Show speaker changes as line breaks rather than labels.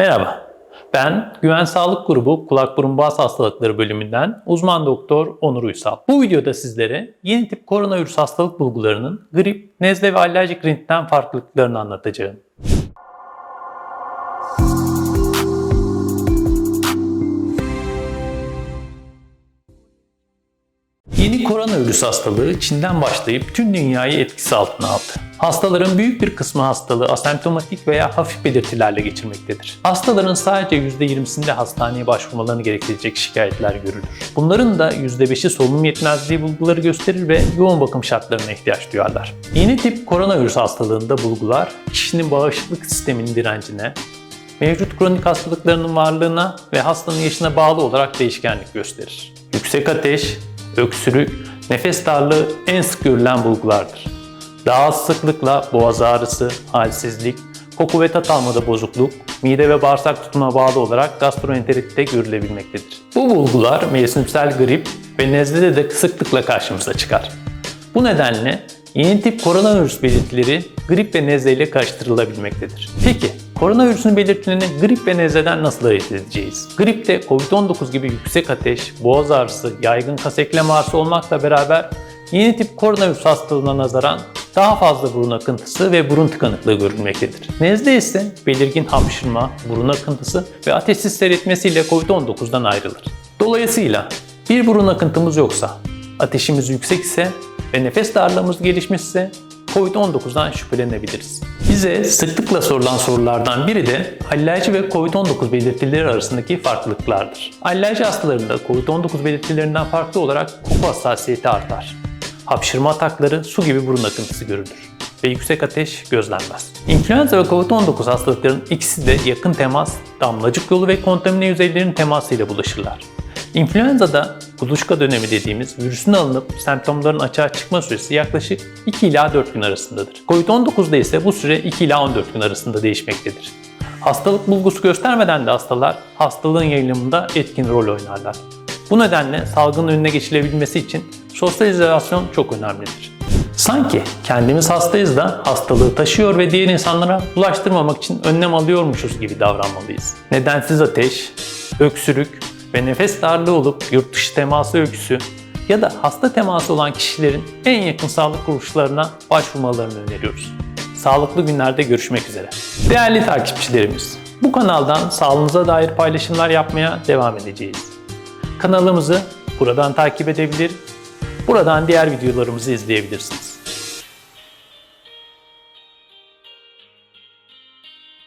Merhaba, ben Güven Sağlık Grubu Kulak Burun Boğaz Hastalıkları bölümünden uzman doktor Onur Uysal. Bu videoda sizlere yeni tip koronavirüs hastalık bulgularının grip, nezle ve alerjik rinitten farklılıklarını anlatacağım. Yeni koronavirüs hastalığı Çin'den başlayıp tüm dünyayı etkisi altına aldı. Hastaların büyük bir kısmı hastalığı asemptomatik veya hafif belirtilerle geçirmektedir. Hastaların sadece %20'sinde hastaneye başvurmalarını gerektirecek şikayetler görülür. Bunların da %5'i solunum yetmezliği bulguları gösterir ve yoğun bakım şartlarına ihtiyaç duyarlar. Yeni tip koronavirüs hastalığında bulgular kişinin bağışıklık sisteminin direncine, mevcut kronik hastalıklarının varlığına ve hastanın yaşına bağlı olarak değişkenlik gösterir. Yüksek ateş, öksürük, nefes darlığı en sık görülen bulgulardır. Daha sıklıkla boğaz ağrısı, halsizlik, koku ve tat almada bozukluk, mide ve bağırsak tutumuna bağlı olarak gastroenteritte görülebilmektedir. Bu bulgular mevsimsel grip ve nezlede de sıklıkla karşımıza çıkar. Bu nedenle yeni tip koronavirüs belirtileri grip ve nezle ile karıştırılabilmektedir. Peki koronavirüsün belirtilerini grip ve nezleden nasıl ayırt edeceğiz? Gripte COVID-19 gibi yüksek ateş, boğaz ağrısı, yaygın kas eklem ağrısı olmakla beraber yeni tip koronavirüs hastalığına nazaran daha fazla burun akıntısı ve burun tıkanıklığı görülmektedir. Nezle ise belirgin hapşırma, burun akıntısı ve ateşsiz seyretmesiyle COVID-19'dan ayrılır. Dolayısıyla bir burun akıntımız yoksa, ateşimiz yüksek ise ve nefes darlığımız gelişmişse COVID-19'dan şüphelenebiliriz. Bize sıklıkla sorulan sorulardan biri de alerji ve COVID-19 belirtileri arasındaki farklılıklardır. Alerji hastalarında COVID-19 belirtilerinden farklı olarak koku hassasiyeti artar. Hapşırma atakları, su gibi burun akıntısı görülür ve yüksek ateş gözlenmez. İnfluenza ve COVID-19 hastalıklarının ikisi de yakın temas, damlacık yolu ve kontamine yüzeylerin temasıyla bulaşırlar. İnfluenza'da kuluçka dönemi dediğimiz virüsün alınıp semptomların açığa çıkma süresi yaklaşık 2 ila 4 gün arasındadır. COVID-19'da ise bu süre 2 ila 14 gün arasında değişmektedir. Hastalık bulgusu göstermeden de hastalar hastalığın yayılımında etkin rol oynarlar. Bu nedenle salgının önüne geçilebilmesi için sosyal izolasyon çok önemlidir. Sanki kendimiz hastayız da hastalığı taşıyor ve diğer insanlara bulaştırmamak için önlem alıyormuşuz gibi davranmalıyız. Nedensiz ateş, öksürük ve nefes darlığı olup yurt dışı teması öyküsü ya da hasta teması olan kişilerin en yakın sağlık kuruluşlarına başvurmalarını öneriyoruz. Sağlıklı günlerde görüşmek üzere. Değerli takipçilerimiz, bu kanaldan sağlığınıza dair paylaşımlar yapmaya devam edeceğiz. Kanalımızı buradan takip edebilir, buradan diğer videolarımızı izleyebilirsiniz.